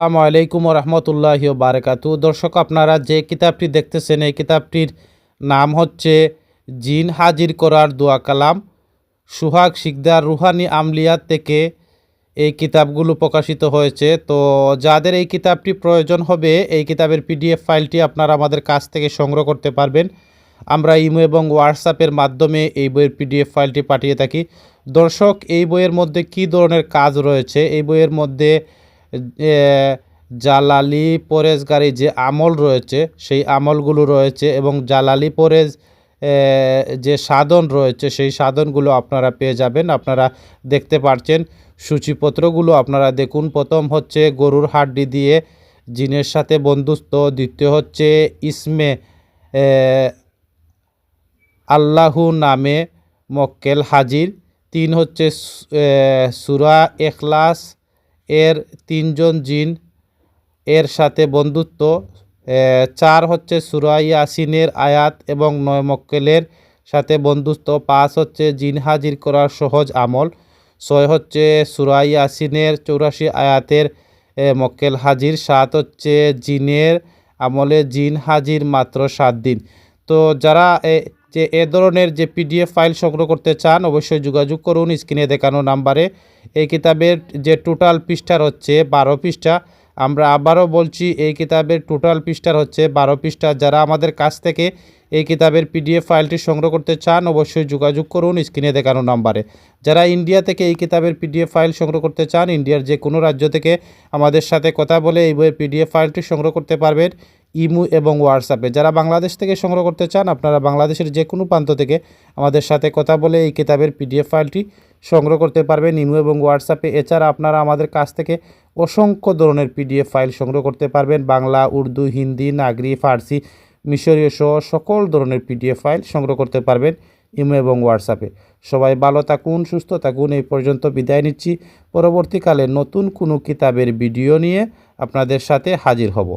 আসসালামু আলাইকুম রহমতুল্লাহ বারকাতু। দর্শক, আপনারা যে কিতাবটি দেখতেছেন, এই কিতাবটির নাম হচ্ছে জিন হাজির করার দোয়া কালাম। সুহাগ শিকদার রুহানি আমলিয়াত থেকে এই কিতাবগুলো প্রকাশিত হয়েছে। তো যাদের এই কিতাবটি প্রয়োজন হবে, এই কিতাবের পিডিএফ ফাইলটি আপনারা আমাদের কাছ থেকে সংগ্রহ করতে পারবেন। আমরা ইমো এবং হোয়াটসঅ্যাপের মাধ্যমে এই বইয়ের পিডিএফ ফাইলটি পাঠিয়ে থাকি। দর্শক, এই বইয়ের মধ্যে কী ধরনের কাজ রয়েছে? এই বইয়ের মধ্যে জালালি পরেজগারি যে আমল রয়েছে, সেই আমলগুলো রয়েছে এবং জালালি পরেজ যে সাধন রয়েছে, সেই সাধনগুলো আপনারা পেয়ে যাবেন। আপনারা দেখতে পাচ্ছেন সূচিপত্রগুলো। আপনারা দেখুন, প্রথম হচ্ছে গরুর হাড্ডি দিয়ে জিনের সাথে বন্ধুত্ব। দ্বিতীয় হচ্ছে ইসমে আল্লাহু নামে মক্কেল হাজির। তিন হচ্ছে সুরা এখলাস। এর তিনজন জিন, এর সাথে বন্ধুত্ব চার হচ্ছে সুরা ইয়াসিনের আয়াত এবং নয় মক্কেলের সাথে বন্ধুত্ব, পাঁচ হচ্ছে জিন হাজির করার সহজ আমল, ছয় হচ্ছে সুরা ইয়াসিনের চৌরাশি আয়াতের মক্কেল হাজির, সাত হচ্ছে জিনের আমলে জিন হাজির মাত্র সাত দিন। তো যারা যে এ ধরনের যে পিডিএফ ফাইল সংগ্রহ করতে চান, অবশ্যই যোগাযোগ করুন। স্ক্রিনে দেখানো নাম্বারে এই কিতাবের যে টোটাল পৃষ্ঠার হচ্ছে বারো পৃষ্ঠা। আমরা আবারও বলছি, এই কিতাবের টোটাল পৃষ্ঠার হচ্ছে বারো পৃষ্ঠা। যারা আমাদের কাছ থেকে এই কিতাবের পিডিএফ ফাইলটি সংগ্রহ করতে চান, অবশ্যই যোগাযোগ করুন স্ক্রিনে দেখানো নাম্বারে। যারা ইন্ডিয়া থেকে এই কিতাবের পিডিএফ ফাইল সংগ্রহ করতে চান, ইন্ডিয়ার যে কোনো রাজ্য থেকে আমাদের সাথে কথা বলে এই বইয়ের পিডিএফ ফাইলটি সংগ্রহ করতে পারবেন। ইমু এবং হোয়াটসঅ্যাপে। যারা বাংলাদেশ থেকে সংগ্রহ করতে চান, আপনারা বাংলাদেশের যে কোনো প্রান্ত থেকে আমাদের সাথে কথা বলে এই কিতাবের পিডিএফ ফাইলটি সংগ্রহ করতে পারবেন ইমু এবং হোয়াটসঅ্যাপে। এছাড়া আপনারা আমাদের কাছ থেকে অসংখ্য ধরনের পিডিএফ ফাইল সংগ্রহ করতে পারবেন। বাংলা, উর্দু, হিন্দি, নাগরি, ফার্সি, মিশরীয় সহ সকল ধরনের পিডিএফ ফাইল সংগ্রহ করতে পারবেন ইমো এবং হোয়াটসঅ্যাপে। সবাই ভালো থাকুন, সুস্থ থাকুন। এই পর্যন্ত বিদায় নিচ্ছি। পরবর্তীকালে নতুন কোনো কিতাবের ভিডিও নিয়ে আপনাদের সাথে হাজির হব।